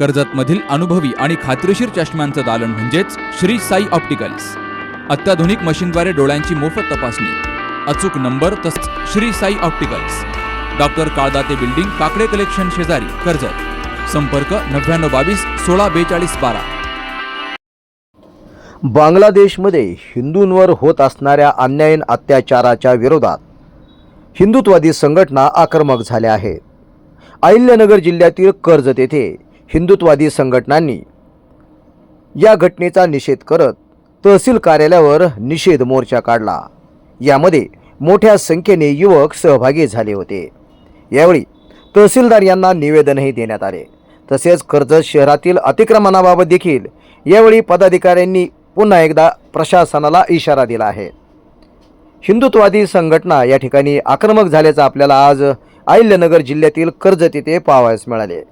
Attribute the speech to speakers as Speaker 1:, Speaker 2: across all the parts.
Speaker 1: कर्जतमधील अनुभवी आणि खात्रीशीर चष्म्यांचं दालन म्हणजेच श्री साई ऑप्टिकल्स. अत्याधुनिक मशीनद्वारे डोळ्यांची मोफत तपासणी. अचूक नंबर तसंच Shri Sai opticals. Doctor Kaldate building Kakade collection शेजारी कर्जत. संपर्क नव्याण्णव बावीस सोळा बेचाळीस बारा.
Speaker 2: बांगलादेशमध्ये हिंदूंवर होत असणाऱ्या अन्यायीन अत्याचाराच्या विरोधात हिंदुत्वादी संघटना आक्रमक झाल्या आहेत. अहिल्यानगर जिल्ह्यातील कर्जत येथे हिंदुत्वादी संघटनांनी या घटनेचा निषेध करत तहसील कार्यालयावर निषेध मोर्चा काढला. यामध्ये मोठ्या संख्येने युवक सहभागी झाले होते. यावेळी तहसीलदार यांना निवेदनही देण्यात आले. तसेच कर्जत शहरातील अतिक्रमणाबाबत देखील यावेळी पदाधिकाऱ्यांनी पुन्हा एकदा प्रशासनाला इशारा दिला आहे. हिंदुत्वादी संघटना या ठिकाणी आक्रमक झाल्याचं आपल्याला आज अहिल्यानगर जिल्ह्यातील कर्जत येथे पाहावयास मिळाले.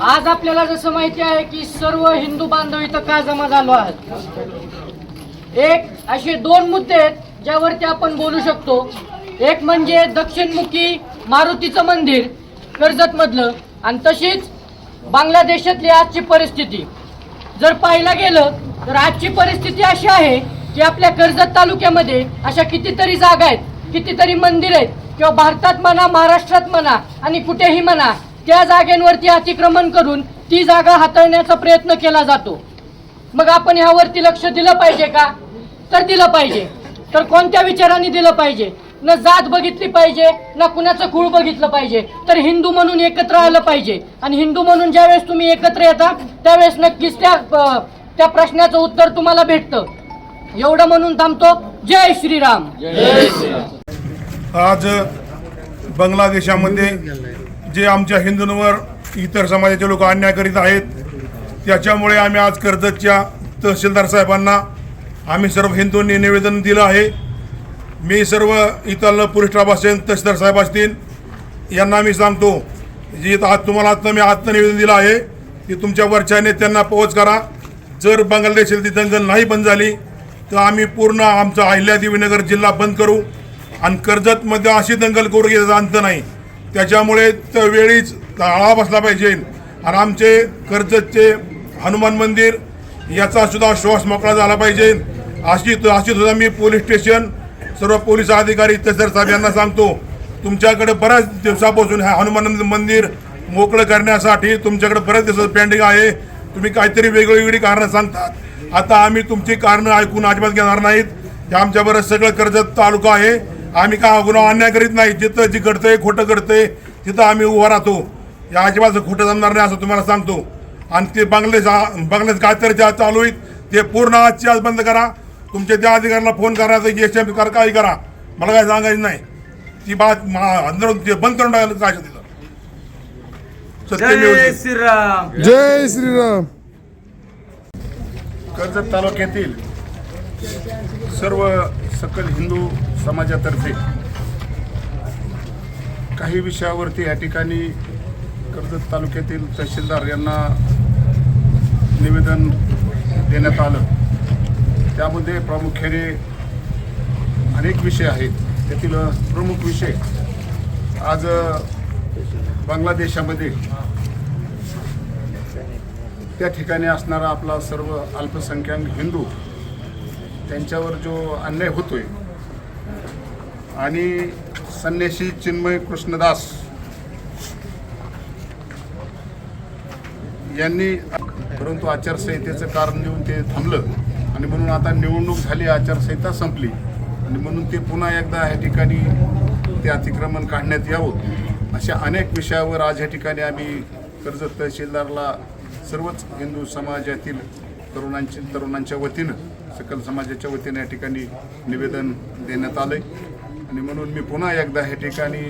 Speaker 3: आज आपल्याला जसं माहिती आहे की सर्व हिंदू बांधव इथं का जमा झालो आहात? एक असे दोन मुद्दे आहेत ज्यावरती आपण बोलू शकतो. एक म्हणजे दक्षिणमुखी मारुतीचं मंदिर कर्जत मधलं आणि तशीच बांगलादेशातली आजची परिस्थिती. जर पाहायला गेलं तर आजची परिस्थिती अशी आहे की आपल्या कर्जत तालुक्यामध्ये अशा कितीतरी जागा आहेत कितीतरी मंदिर आहेत. किंवा भारतात म्हणा महाराष्ट्रात म्हणा आणि कुठेही म्हणा त्या जागेंवरती अतिक्रमण करून ती जागा हाताळण्याचा प्रयत्न केला जातो. मग आपण ह्यावरती लक्ष दिलं पाहिजे का? तर दिलं पाहिजे. तर कोणत्या विचारांनी दिलं पाहिजे? न जात बघितली पाहिजे ना कुणाचं कुळ बघितलं पाहिजे. तर हिंदू म्हणून एकत्र आलं पाहिजे. आणि हिंदू म्हणून ज्यावेळेस तुम्ही एकत्र येता त्यावेळेस नक्कीच त्या त्या प्रश्नाचं उत्तर तुम्हाला भेटतं. एवढं म्हणून थांबतो. जय श्रीराम.
Speaker 4: आज बांगलादेशामध्ये जे आमच्या हिंदूंवर इतर समाजाचे लोक अन्याय करीत आहेत त्याच्यामुळे आम्ही आज कर्जतच्या तहसीलदार साहेबांना आम्ही सर्व हिंदूंनी निवेदन दिलं आहे. मी सर्व इथलं पोलीस स्टाफ असेल तहसीलदार साहेब असतील यांना मी सांगतो जे इथं आज तुम्हाला आत्ता मी आत्ता निवेदन दिलं आहे की तुमच्या वरच्या नेत्यांना पोहोच करा. जर बांगलादेशातील ती दंगल नाही बंद झाली तर आम्ही पूर्ण आमचा अहिल्यादेवीनगर जिल्हा बंद करू. आणि कर्जतमध्ये अशी दंगल करू की त्याचा अंत नाही. त्याच्यामुळे वेळीच आळा बसला पाहिजे. आणि आमचे कर्जतचे हनुमान मंदिर याचा सुद्धा श्वास मोकळा झाला पाहिजे. अशी अशी सुद्धा मी पोलीस स्टेशन सर्व पोलीस अधिकारी तहसीलदार साहेब यांना सांगतो तुमच्याकडे बऱ्याच दिवसापासून ह्या हनुमान मंदिर मोकळं करण्यासाठी तुमच्याकडे बऱ्याच दिवसाचं पेंडिंग आहे. तुम्ही काहीतरी वेगवेगळी वेगळी कारणं सांगतात. आता आम्ही तुमची कारणं ऐकून अजिबात घेणार नाहीत. हे आमच्याबरोबर सगळं कर्जत तालुका आहे. आम्ही का गुन्हा अन्याय करीत नाही? जिथं जी घडतंय खोटं घडतंय तिथं आम्ही उभा राहतो. या अजिबात खोटं जमणार नाही असं तुम्हाला सांगतो. आणि ते बांगलादेश बांगलादेश काहीतरी ज्या चालू आहेत ते पूर्ण आजची आज बंद करा. तुमच्या त्या अधिकाऱ्याला फोन करा तर एस एम करा काही करा. मला काय सांगायचं नाही. ती बात मा- अंदर ते बंद करून टाकायला काय तिथं
Speaker 5: जय. श्रीराम.
Speaker 6: जय श्रीराम.
Speaker 4: कर्जत तालुक्यातील सर्व सकल हिंदू समाजातर्फे काही विषयावरती या ठिकाणी कर्जत तालुक्यातील तहसीलदार यांना निवेदन देण्यात आलं. त्यामध्ये प्रामुख्याने अनेक विषय आहेत. त्यातील प्रमुख विषय आज बांगलादेशामध्ये त्या ठिकाणी असणारा आपला सर्व अल्पसंख्याक हिंदू त्यांच्यावर जो अन्याय होतोय. आणि संन्यासी चिन्मय कृष्णदास यांनी परंतु आचारसंहितेचं कारण देऊन ते थांबलं. आणि म्हणून आता निवडणूक झाली आचारसंहिता संपली. आणि म्हणून ते पुन्हा एकदा या ठिकाणी ते अतिक्रमण काढण्यात यावं. अशा अनेक विषयावर आज या ठिकाणी आम्ही कर्जत तहसीलदारला सर्वच हिंदू समाजातील तरुणांची तरुणांच्या वतीनं सकल समाजाच्या वतीनं या ठिकाणी निवेदन देण्यात आलंय. आणि म्हणून मी पुन्हा एकदा या ठिकाणी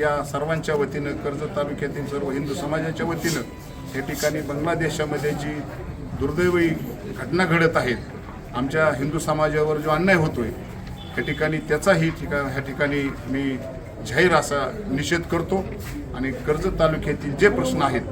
Speaker 4: या सर्वांच्या वतीनं कर्जत तालुक्यातील सर्व हिंदू समाजाच्या वतीनं या ठिकाणी बांगलादेशामध्ये जी दुर्दैवी घटना घडत आहेत आमच्या हिंदू समाजावर जो अन्याय होतोय या ठिकाणी त्याचाही ठिका ह्या ठिकाणी मी जाहीर असा निषेध करतो. आणि कर्जत तालुक्यातील जे प्रश्न आहेत